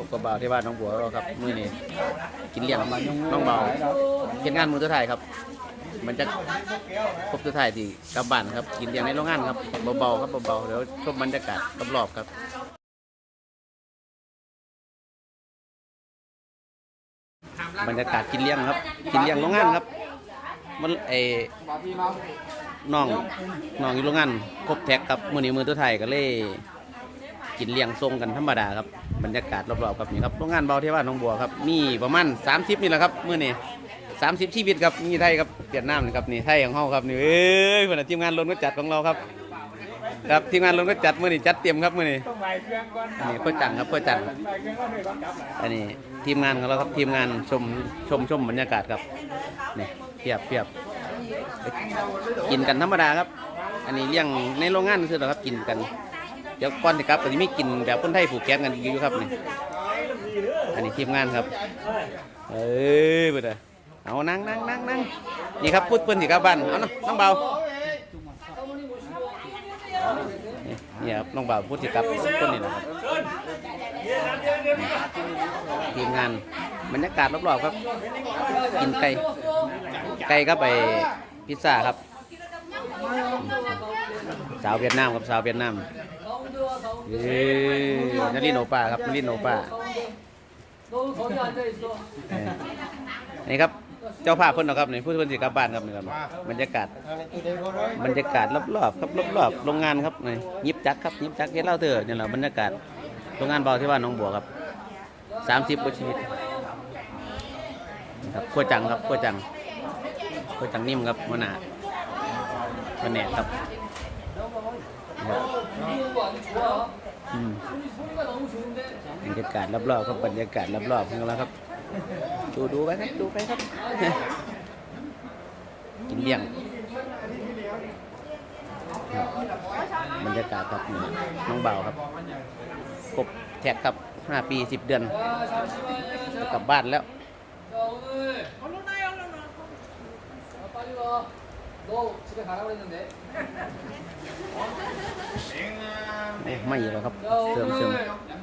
พบกับบ่าวที่บ้านน้องบัวเราครับมื้อนี้กินเลี้ยงน้องเบาเฮ็ดงานมือตัวไทยครับ มันจะคบตัวไทยที่กลับบ้านครับ กินเลี้ยงในโรงงานครับเบาๆครับเบาๆเดี๋ยวชมบรรยากาศรอบๆครับบรรยากาศกินเลี้ยงครับ กินเลี้ยงโรงงานครับ มันเอน้องน้องอยู่โรงงานครบแท็กครับมื้อนี้มือตัวไทยก็เลย กินเลี้ยงทรงกันธรรมดาครับบรรยากาศรอบๆครับนี่ครับโรงงานเบาเทว่าน้องบัวครับมีประมาณ30นี่แหละครับมื้อนี้30ชีวิตครับมีไทยครับเวียดนามนี่ครับนี่ไทยของเฮาครับนี่เอ้ยคนน่ะทีมงานลนก็จัดของเราครับครับทีมงานลนก็จัดมื้อนี้จัดเต็มครับมื้อนี้ต้องไหวเครื่องก่อนอันนี้เพื่อจังครับเพื่อจังอันนี้ทีมงานของเราครับทีมงานชมชมชมบรรยากาศครับนี่เพียบเพียบกินกันธรรมดาครับ อันนี้เลี้ยงในโรงงานคือเราครับกินกัน เดี๋ยวก่อนสิครับก็จะมีกินแบบคนไทยผูกแขนกันอยู่ครับนี่อันนี้ทีมงานครับ เอ้ยเบิดอะเอานั่งนั่งนั่งนั่งนี่ครับพูดเพิ่นสิครับบ้านเอาน้องเบานี่นี่ครับน้องเบาพูดสิครับคนนี้นะครับทีมงานบรรยากาศรอบๆครับ กินไก่ไก่ครับไปพิซซ่าครับ สาวเวียดนามครับสาวเวียดนาม ยี่ยนารินโนป้าครับนารินโนป้าอ้ยนี่ครับ เจ้าภาพเพิ่นเนาะครับนี่ผู้เพิ่นสิกลับ้านครับนี่ครับบรรยากาศ บรรยากาศรอบๆครับรอบๆโรงงานครับนี่ยิบจักครับยิบจักเฮ็ดเล่าเถอะนี่แหละบรรยากาศโรงงานเบาที่ว่าน้องบัวครับสามสิบกว่ชีวิตครับขั้วจังครับขั้วจังขั้วจังนิ่มครับมะนาวมะแหนครับ บรรยากาศรอบๆครับบรรยากาศรอบๆของเราครับ ดูดูไปครับดูไปครับ กินเลี้ยงบรรยากาศครับน้องเบาครับกบแท็กครับ5ปี10เดือนกลับบ้านแล้ว 너 집에 가라 그랬는데. โอ้ไม่แล้วครับ 자 เสริมเสริม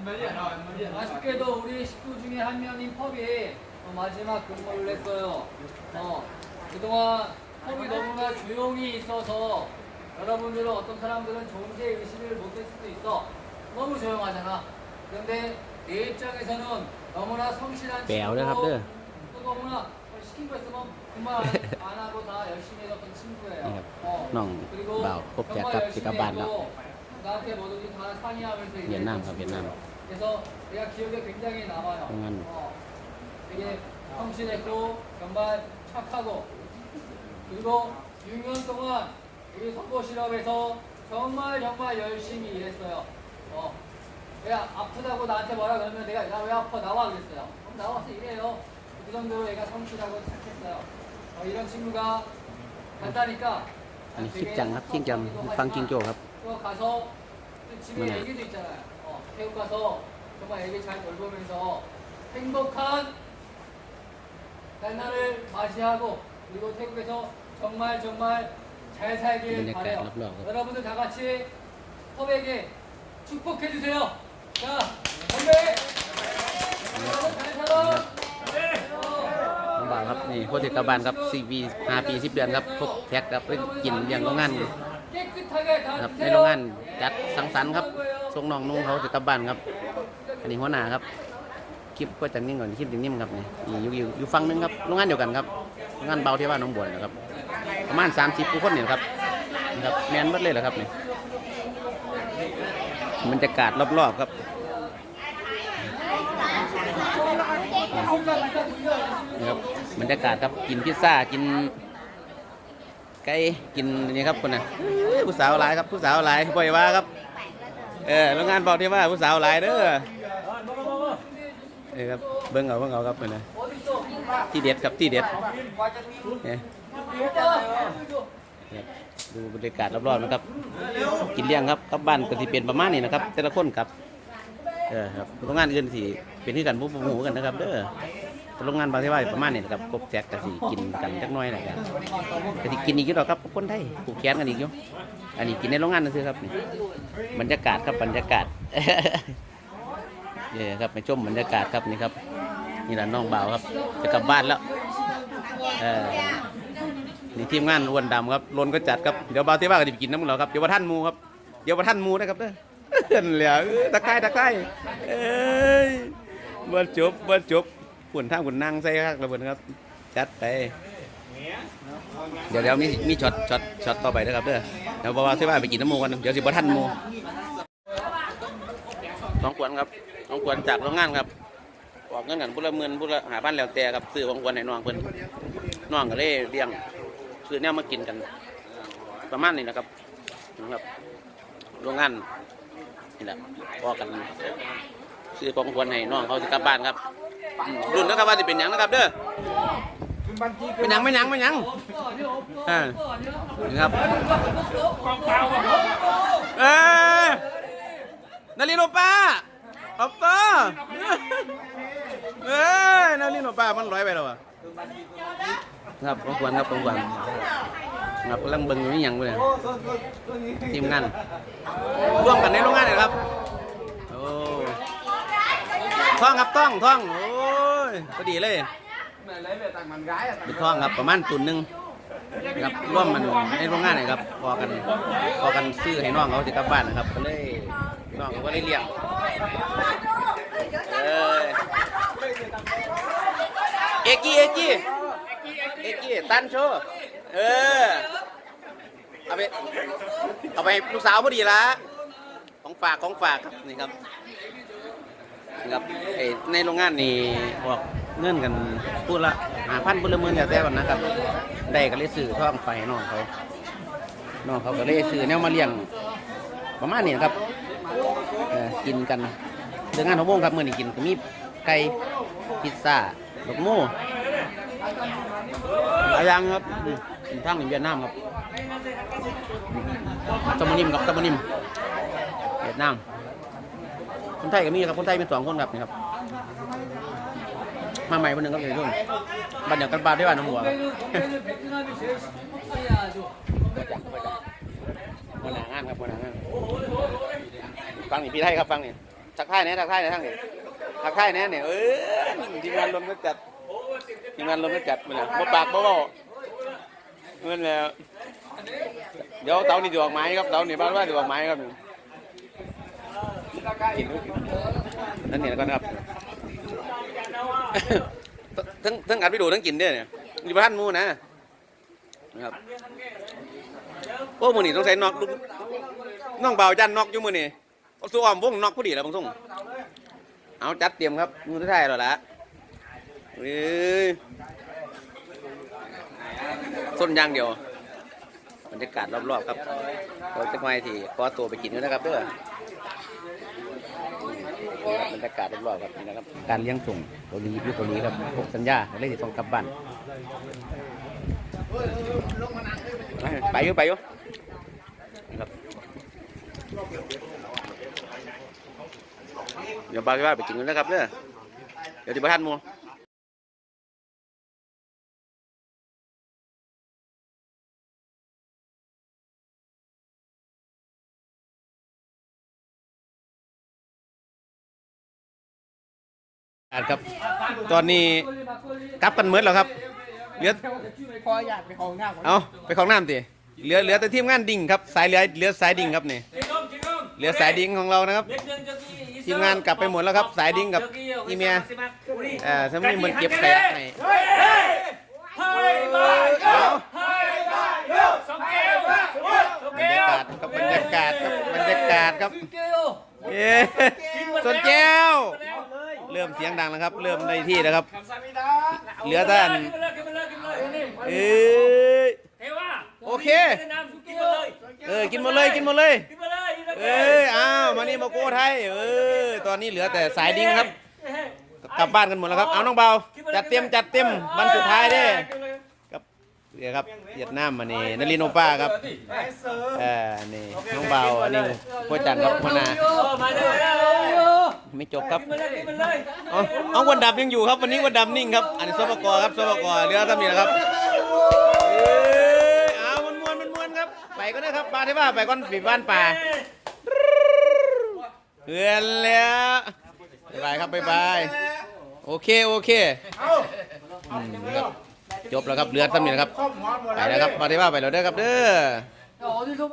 오늘 아쉽게도 우리 식구 중에 한 명인 펍이 어, 마지막 근무를 했어요. 어, 그동안 펍이 너무나 조용히 있어서 여러분들은 어떤 사람들은 존재 의식을 못할 수도 있어. 너무 조용하잖아. 근데 내 입장에서는 너무나 성실한 แปลวด้วยครับเด้อ 또 너무나 시킨 거 있으면 그만 안 하고 다 열심히 해줬던 친구예요. 했고 나한테 뭐든지 다 상의하면서 일했던 và Việt Nam. 그래서 내가 기억에 굉장히 남아요. 되게 성실했고 정말 착하고 그리고 6년 동안 우리 선거 실업에서 정말 정말 열심히 일했어요. 어, 내가 아프다고 나한테 뭐라 그러면 내가 나 왜 아파 나와 그랬어요. 나와서 일해요. 그 정도로 얘가 성실하고 착했어요. 어, 이런 친구가 간다니까 อันนี้คลิปจังครับจริงจังฟังจริงโจครับ 또 가서 또 집에 뭐냐? 애기도 있잖아요. 어, 태국 가서 정말 애기 잘 돌보면서 행복한 날날을 맞이하고 그리고 태국에서 정말 정말 잘 살길 그러니까 바래요. 럽럽. 여러분들 다 같이 컵에게 축복해 주세요. 자, 건배. 여러분 잘 살아. บาครับนี่โคตรเกบาลครับสี่ปีห้าปีสิบเดือนครับพวกแท็กครับเล่นกินอย่างโรงงานครับในโรงงานจัดสังสรรค์ครับส่งน้องนุ่งเขาเด็กบาลครับ อันนี้หัวหน้าครับคลิปก็จะนิ่งก่อนคลิปนิ่มครับนี่อยู่อยู่ฟังนึงครับโรงงานเดียวกันครับโรงงานเบาที่ว่าน้องบัวนะครับประมาณสามสิบกว่าคนเนี่ยครับครับแมนมัดเลยเหรอครับนี่บรรยากาศรอบๆครับครับ บรรยากาศครับกินพิซซ่ากินไก่กินนี่ครับคนน่ะผู้สาวหลายครับผู้สาวหลายบ่อยว่าครับเออโรงงานบอกที่ว่าผู้สาวหลายเด้อนี่ครับเบิ้งเอาเบิ้งเอาครับคนน่ะที่เด็ดครับที่เด็ดดูบรรยากาศรอบๆนะครับ กินเลี้ยงครับกับบ้านก็ที่เป็นประมาณนี้นะครับ แต่ละคนครับเออครับโรงงานอื่นสี่เป็นที่กันผู้ผู้หูกันนะครับเด้อ โรงงานบางที่ว่าประมาณนี้นะครับกบแจกก็สิกินกันจักหน้อยแหละครับก็สิกินอีกอยู่ดอกครับคนไทยผูกแขนกันอีกอยู่อันนี้กินในโรงงานนั่นคือครับนี่บรรยากาศครับบรรยากาศเย่ครับไปชมบรรยากาศครับนี่ครับ นี่แหละน้องบ่าวครับ จะกลับบ้านแล้วเออนี่ทีมงานอ้วนดำครับลนก็จัดครับเดี๋ยวบาวที่ว่าก็จะไปกินน้ำมันเราครับเดี๋ยวว่าท่านหมูครับเดี๋ยวว่าท่านหมูนะครับเด้อเห็นแล้วเออตะไคร้ตะไคร้เอ้ยบ่จบบ่จบ ฝุ่นท่าฝุ่นนั่งใส่ครับระเบิดครับ จัดไป เดี๋ยวเดี๋ยวมีมีช็อตช็อตช็อตต่อไปนะครับเด้อเดี๋ยวบอกว่าที่ว่าไปกินน้ำมูกันเดี๋ยวสิบ่ทันมูน้องขวัญครับน้องขวัญจากโรงงานครับออกเงินกันพุละหมื่นพุละหาพันแล้วแต่ครับซื้อของขวัญให้น้องเพิ่นน้องก็เลยเลี้ยงซื้อแนวมากินกัน ประมาณนี้นะครับนะครับโรงงานนี่แหละพอกันซื้อของขวัญให้น้องเขาสิกลับบ้านครับ รุ่นนะครับว่าจะเป็นยังนะครับเด้อเป็นยังไม่ยังไม่ยังนี่ครับเออนารินโนป้าออปตอร์เอ้ยนารินโนป้ามันร้อยไปแล้วอะครับของขวัญครับของขวัญครับกำลังเบิ่งอยู่นี่ยังเลยทีมงานร่วมกันในโรงงานนะครับโอ้ท่องครับท่องท่องโอ้ พอดีเลย lấy về tặng bạn gái à เป็นท่องครับประมาณตุนหนึ่งครับร่วมมันในโรงงานนะครับพอกันพอกันซื้อให้น้องเขาจะกลับบ้านนะครับก็เลยน้องเขาก็เลยเลี้ยงเออเอกี้เอกี้เอกี้ตันโชเออเอาไปเอาไปลูกสาวพอดีละของฝากของฝากครับนี่ครับ ครับไอ้ในโรงงานนี่ออกเงินกันพูดละหาพันพูดละหมื่นแล้วแต่ก่อนนะครับได้ก็เลยซื้อท่องไฟน้องเขาน้องเขาก็เลยซื้อแนวมาเลี้ยงประมาณนี้นะครับเอ่อกินกันเรื่องงานของวงครับมื่อนี้กินก็มีไก่พิซซ่าดอกโม่หลายอย่างครับอืมกินทางในเวียดนามครับตะมนิมครับตะมนิมเวียดนาม คนไทยก็มีครับคนไทยเป็นสองคนครับนี่ครับ มาใหม่คนหนึ่งครับในรุ่นบันอย่างกันบาดได้ว่าน้ำหัวครับคนหนางานครับคนหนางานฟังนี่พี่ไทยครับฟังนี่ทักทายนะทักทายนะทั้งนี่ทักทายนะเนี่ยเออทีมงานลมไม่จัดทีมงานลมไม่จัดมันนะมาปากมาเบาเงินแล้วเดี๋ยวเตานี่ดอกไม้ครับเตานี่บ้านว่าดอกไม้ครับ นนั่นนี่แล้วกันครับทั้งทั้งอัดวิดีโอทั้งกินเด้วยเนี่ยอยู่บ้านมูนะนะครับโอ้มือนี่ต้องใส่นอกลูกน้องเบาจันนอกอยู่มือนี่เอสู้ออมวงนอกผู้ดีแล้วบางส่งเอาจัดเตรียมครับมือท้ายแล้วล่ะเอ้ยส้นย่างเดียวบรรยากาศรอบๆครับเราจะไปที่ขอตัวไปกินด้วยนะครับเด้อ บรรยากาศรอบๆครับนี่นะครับ การเลี้ยงส่งเกาหลีอยู่เกาหลีครับพบสัญญาเลยที่ต้องกลับบ้านไปอยู่ไปอยู่นะครับเดี๋ยวบาที่ว่าไปกินกันนะครับเนี่ยเดี๋ยวที่บ้านมู อาครับ ตอนนี้กลับกันเหมือนแล้วครับเหลือพออยากไปของน้ำเอาไปของน้ำสิเหลือเหลือแต่ทีมงานดิ่งครับสายเหลือเหลือสายดิ่งครับนี่เหลือสายดิ่งของเรานะครับทีมงานกลับไปหมดแล้วครับ สายดิ่งกับอีเมียอ่าสมัยมันเก็บแยะให้บรรยากาศบบรรยากาศครับบรรยากาศครับเย้ เสียงดังแล้วครับ เริ่มได้ที่แล้วครับ เหลือท่านเอ้โอเค เออ กินหมดเลย กินหมดเลย เอ้อ้าว มานี่มาโก้ไทย เออ ตอนนี้เหลือแต่สายดิ้งครับ กลับบ้านกันหมดแล้วครับ เอาน้องเบา จัดเต็ม จัดเต็ม วันสุดท้ายด้กับเดี๋ยครับเวียดนามมานี่นาลินโอป้าครับ เออ นี่ น้องเบา อันนี้พ่อจันทร์ครับพนา ไม่จบครับเอาอวันดับยังอยู่ครับ วันนี้วันดับนิ่งครับ อันนี้ซปกครับสปกเรือครับนี่นะครับเอามวนมวนมันมวนครับ ไปก็ได้ครับปลาที่บ้าไปก้อนฝีบ้านป่าเรียนแล้วบ๊ยบาครับบ๊ายบายโอเคโอเคจบแล้วครับเรือทำนี่นะครับ ไปนะครับปลาที่บ้าไปแล้วเด้อครับเด้อ